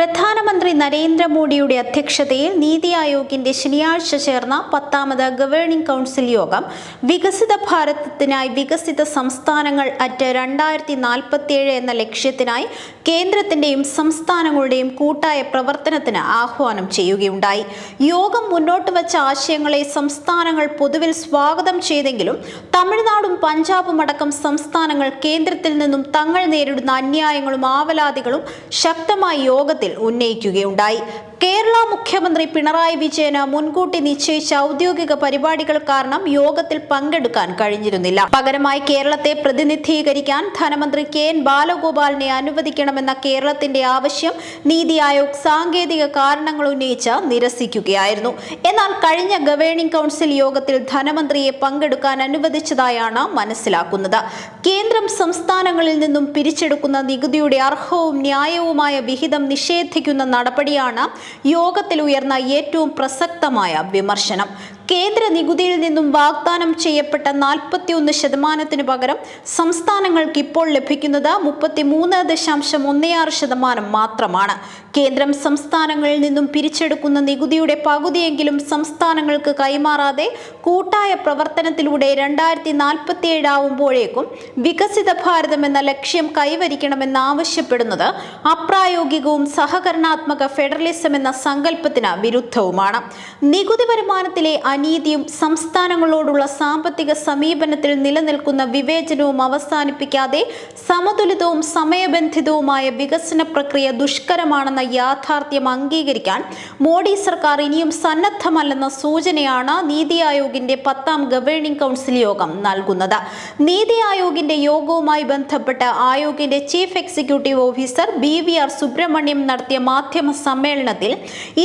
പ്രധാനമന്ത്രി നരേന്ദ്രമോദിയുടെ അധ്യക്ഷതയിൽ നീതി ആയോഗിന്റെ ശനിയാഴ്ച ചേർന്ന പത്താമത് ഗവേണിംഗ് കൗൺസിൽ യോഗം വികസിത ഭാരതത്തിനായി വികസിത സംസ്ഥാനങ്ങൾ അറ്റ് രണ്ടായിരത്തി നാൽപ്പത്തിയേഴ് എന്ന ലക്ഷ്യത്തിനായി കേന്ദ്രത്തിന്റെയും സംസ്ഥാനങ്ങളുടെയും കൂട്ടായ പ്രവർത്തനത്തിന് ആഹ്വാനം ചെയ്യുകയുണ്ടായി. യോഗം മുന്നോട്ട് വച്ച ആശയങ്ങളെ സംസ്ഥാനങ്ങൾ പൊതുവിൽ സ്വാഗതം ചെയ്തെങ്കിലും തമിഴ്നാടും പഞ്ചാബും അടക്കം സംസ്ഥാനങ്ങൾ കേന്ദ്രത്തിൽ നിന്നും തങ്ങൾ നേരിടുന്ന അന്യായങ്ങളും ആവലാതികളും ശക്തമായി യോഗത്തിൽ ഉന്നയിക്കുകയുണ്ടായി. കേരള മുഖ്യമന്ത്രി പിണറായി വിജയന് മുൻകൂട്ടി നിശ്ചയിച്ച ഔദ്യോഗിക പരിപാടികൾ കാരണം യോഗത്തിൽ പങ്കെടുക്കാൻ കഴിഞ്ഞിരുന്നില്ല. പകരമായി കേരളത്തെ പ്രതിനിധീകരിക്കാൻ ധനമന്ത്രി കെ എൻ ബാലഗോപാലിനെ അനുവദിക്കണമെന്ന കേരളത്തിന്റെ ആവശ്യം നീതി ആയോഗ് സാങ്കേതിക കാരണങ്ങൾ ഉന്നയിച്ച് നിരസിക്കുകയായിരുന്നു. എന്നാൽ കഴിഞ്ഞ ഗവേണിംഗ് കൗൺസിൽ യോഗത്തിൽ ധനമന്ത്രിയെ പങ്കെടുക്കാൻ അനുവദിച്ചതായാണ് മനസ്സിലാക്കുന്നത്. കേന്ദ്രം സംസ്ഥാനങ്ങളിൽ നിന്നും പിരിച്ചെടുക്കുന്ന നികുതിയുടെ അർഹവും ന്യായവുമായ വിഹിതം നിഷേധിക്കുന്ന നടപടിയാണ് യോഗത്തിൽ ഉയർന്ന ഏറ്റവും പ്രസക്തമായ വിമർശനം. കേന്ദ്ര നികുതിയിൽ നിന്നും വാഗ്ദാനം ചെയ്യപ്പെട്ട നാൽപ്പത്തിയൊന്ന് ശതമാനത്തിന് പകരം സംസ്ഥാനങ്ങൾക്ക് ഇപ്പോൾ ലഭിക്കുന്നത് മുപ്പത്തിമൂന്ന് ദശാംശം ഒന്നേ ആറ് ശതമാനം മാത്രമാണ്. കേന്ദ്രം സംസ്ഥാനങ്ങളിൽ നിന്നും പിരിച്ചെടുക്കുന്ന നികുതിയുടെ പകുതിയെങ്കിലും സംസ്ഥാനങ്ങൾക്ക് കൈമാറാതെ കൂട്ടായ പ്രവർത്തനത്തിലൂടെ രണ്ടായിരത്തി നാൽപ്പത്തിയേഴ് വികസിത ഭാരതം എന്ന ലക്ഷ്യം കൈവരിക്കണമെന്ന് ആവശ്യപ്പെടുന്നത് അപ്രായോഗികവും സഹകരണാത്മക ഫെഡറലിസം എന്ന സങ്കല്പത്തിന് വിരുദ്ധവുമാണ്. നികുതി വരുമാനത്തിലെ അനീതിയും സംസ്ഥാനങ്ങളോടുള്ള സാമ്പത്തിക സമീപനത്തിൽ നിലനിൽക്കുന്ന വിവേചനവും അവസാനിപ്പിക്കാതെ സമതുലിതവും സമയബന്ധിതവുമായ വികസന പ്രക്രിയ ദുഷ്കരമാണെന്ന യാഥാർത്ഥ്യം അംഗീകരിക്കാൻ മോഡി സർക്കാർ ഇനിയും സന്നദ്ധമല്ലെന്ന സൂചനയാണ് നീതി ആയോഗിന്റെ പത്താം ഗവേണിംഗ് കൗൺസിൽ യോഗം നൽകുന്നത്. നീതി ആയോഗിന്റെ യോഗവുമായി ബന്ധപ്പെട്ട് ആയോഗിന്റെ chief executive officer B V R Subrahmanyam നടത്തിയ മാധ്യമ സമ്മേളനത്തിൽ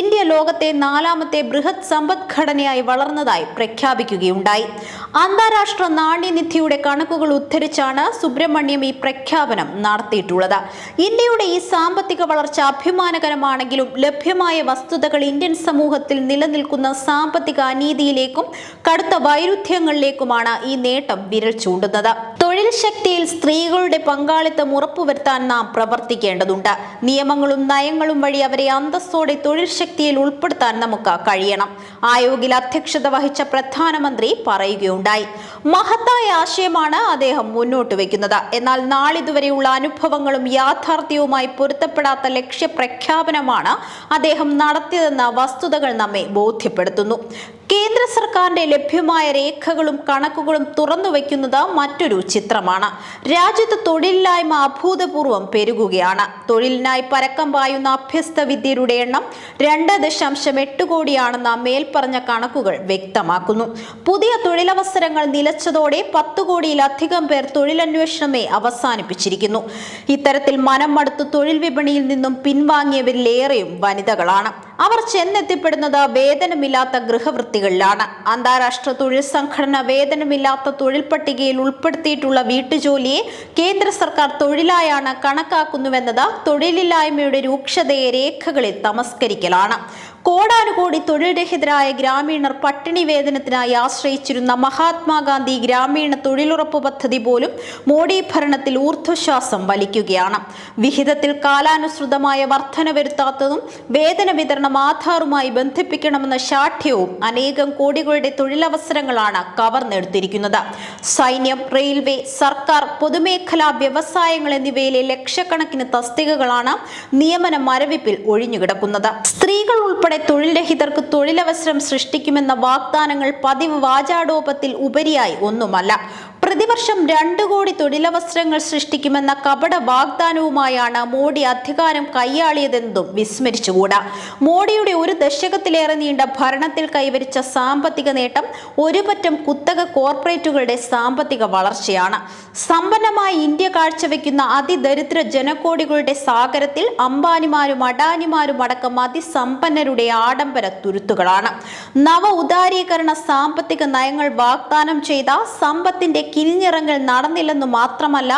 ഇന്ത്യ ലോകത്തെ നാലാമത്തെ ബൃഹത് സമ്പദ്ഘടനയായി വളർന്നതായി പ്രഖ്യാപിക്കുകയുണ്ടായി. അന്താരാഷ്ട്ര നാണ്യനിധിയുടെ കണക്കുകൾ ഉദ്ധരിച്ചാണ് സുബ്രഹ്മണ്യം ഈ പ്രഖ്യാപനം നടത്തിയിട്ടുള്ളത്. ഇന്ത്യയുടെ ഈ സാമ്പത്തിക വളർച്ച അഭിമാനകരമാണെങ്കിലും ലഭ്യമായ വസ്തുതകൾ ഇന്ത്യൻ സമൂഹത്തിൽ നിലനിൽക്കുന്ന സാമ്പത്തിക അനീതിയിലേക്കും കടുത്ത വൈരുദ്ധ്യങ്ങളിലേക്കുമാണ് ഈ നേട്ടം വിരൽ ചൂണ്ടുന്നത്. തൊഴിൽ ശക്തിയിൽ സ്ത്രീകളുടെ പങ്കാളിത്തം ഉറപ്പുവരുത്താൻ നാം പ്രവർത്തിക്കേണ്ടതുണ്ട്. നിയമങ്ങളും നയങ്ങളും വഴി അവരെ അന്തസ്സോടെ തൊഴിൽ ശക്തിയിൽ ഉൾപ്പെടുത്താൻ നമുക്ക് കഴിയണം. ആയോഗിൽ അധ്യക്ഷത വഹിച്ച പ്രധാനമന്ത്രി പറയുകയുണ്ടായി. മഹത്തായ ആശയമാണ് അദ്ദേഹം മുന്നോട്ട് വയ്ക്കുന്നത് എന്നാൽ നാളിതുവരെയുള്ള അനുഭവങ്ങളും യാഥാർത്ഥ്യവുമായി പൊരുത്തപ്പെടാത്ത ലക്ഷ്യപ്രഖ്യാപനമാണ് അദ്ദേഹം നടത്തിയതെന്ന വസ്തുതകൾ നമ്മെ ബോധ്യപ്പെടുത്തുന്നു. കേന്ദ്ര സർക്കാരിന്റെ ലഭ്യമായ രേഖകളും കണക്കുകളും തുറന്നു വയ്ക്കുന്നത് മറ്റൊരു ചിത്രമാണ്. രാജ്യത്ത് തൊഴിലില്ലായ്മ അഭൂതപൂർവം പെരുകുകയാണ്. തൊഴിലിനായി പരക്കം പായുന്ന അഭ്യസ്ത വിദ്യരുടെ എണ്ണം രണ്ട് ദശാംശം എട്ട് കോടിയാണെന്ന മേൽപ്പറഞ്ഞ കണക്കുകൾ വ്യക്തമാക്കുന്നു. പുതിയ തൊഴിലവസരങ്ങൾ നിലച്ചതോടെ പത്തു കോടിയിലധികം പേർ തൊഴിലന്വേഷണമേ അവസാനിപ്പിച്ചിരിക്കുന്നു. ഇത്തരത്തിൽ മനം മടുത്ത് തൊഴിൽ വിപണിയിൽ നിന്നും പിൻവാങ്ങിയവരിലേറെയും വനിതകളാണ്. അവർ ചെന്നെത്തിപ്പെടുന്നത് വേതനമില്ലാത്ത ഗൃഹവൃത്തികളിലാണ്. അന്താരാഷ്ട്ര തൊഴിൽ സംഘടന വേതനമില്ലാത്ത തൊഴിൽ പട്ടികയിൽ ഉൾപ്പെടുത്തിയിട്ടുള്ള വീട്ടുജോലിയെ കേന്ദ്ര സർക്കാർ തൊഴിലായാണ് കണക്കാക്കുന്നുവെന്നത് തൊഴിലില്ലായ്മയുടെ രൂക്ഷതയെ രേഖകളിൽ തമസ്കരിക്കലാണ്. കോടാനുകോടി തൊഴിൽ രഹിതരായ ഗ്രാമീണർ പട്ടിണി വേതനത്തിനായി ആശ്രയിച്ചിരുന്ന മഹാത്മാഗാന്ധി ഗ്രാമീണ തൊഴിലുറപ്പ് പദ്ധതി പോലും മോഡി ഭരണത്തിൽ ഊർധ്വശ്വാസം വലിക്കുകയാണ്. വിഹിതത്തിൽ കാലാനുസൃതമായ വർധന വരുത്താത്തതും വേതന വിതരണം ആധാറുമായി ബന്ധിപ്പിക്കണമെന്ന ശാഠ്യവും അനേകം കോടികളുടെ തൊഴിലവസരങ്ങളാണ് കവർന്നെടുത്തിരിക്കുന്നത്. സൈന്യം റെയിൽവേ സർക്കാർ പൊതുമേഖലാ വ്യവസായങ്ങൾ എന്നിവയിലെ ലക്ഷക്കണക്കിന് തസ്തികകളാണ് നിയമന മരവിപ്പിൽ ഒഴിഞ്ഞുകിടക്കുന്നത്. സ്ത്രീകൾ ഉൾപ്പെടെ തൊഴിൽ രഹിതർക്ക് തൊഴിലവസരം സൃഷ്ടിക്കുമെന്ന വാഗ്ദാനങ്ങൾ പതിവ് വാചാടോപത്തിൽ ഉപരിയായി ഒന്നുമല്ല. പ്രതിവർഷം രണ്ടു കോടി തൊഴിലവസരങ്ങൾ സൃഷ്ടിക്കുമെന്ന കപട വാഗ്ദാനവുമായാണ് മോഡി അധികാരം കൈയാളിയതെന്നതും വിസ്മരിച്ചുകൂടാ. മോഡിയുടെ ഒരു ദശകത്തിലേറെ നീണ്ട ഭരണത്തിൽ കൈവരിച്ച സാമ്പത്തിക നേട്ടം ഒരുപറ്റം കുത്തക കോർപ്പറേറ്റുകളുടെ സാമ്പത്തിക വളർച്ചയാണ്. സമ്പന്നമായ ഇന്ത്യ കാഴ്ചവെക്കുന്ന അതിദരിദ്ര ജനകോടികളുടെ സാഗരത്തിൽ അംബാനിമാരും അഡാനിമാരും അടക്കം അതിസമ്പന്നരുടെ ആഡംബര തുരുത്തുകളാണ്. നവ ഉദാരീകരണ സാമ്പത്തിക നയങ്ങൾ വാഗ്ദാനം ചെയ്ത സമ്പത്തിന്റെ കിനിഞ്ഞിറങ്ങൽ നടന്നില്ലെന്നു മാത്രമല്ല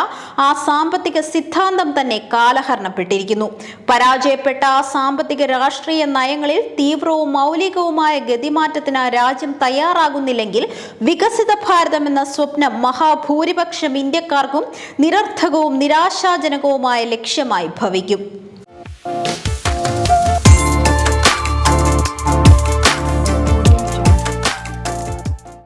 ആ സാമ്പത്തിക സിദ്ധാന്തം തന്നെ കാലഹരണപ്പെട്ടിരിക്കുന്നു. പരാജയപ്പെട്ട ആ സാമ്പത്തിക രാഷ്ട്രീയ നയങ്ങളിൽ തീവ്രവും മൗലികവുമായ ഗതിമാറ്റത്തിന് രാജ്യം തയ്യാറാകുന്നില്ലെങ്കിൽ വികസിത ഭാരതം എന്ന സ്വപ്നം മഹാഭൂരിപക്ഷം ഇന്ത്യക്കാർക്കും നിരർത്ഥകവും നിരാശാജനകവുമായ ലക്ഷ്യമായി ഭവിക്കും.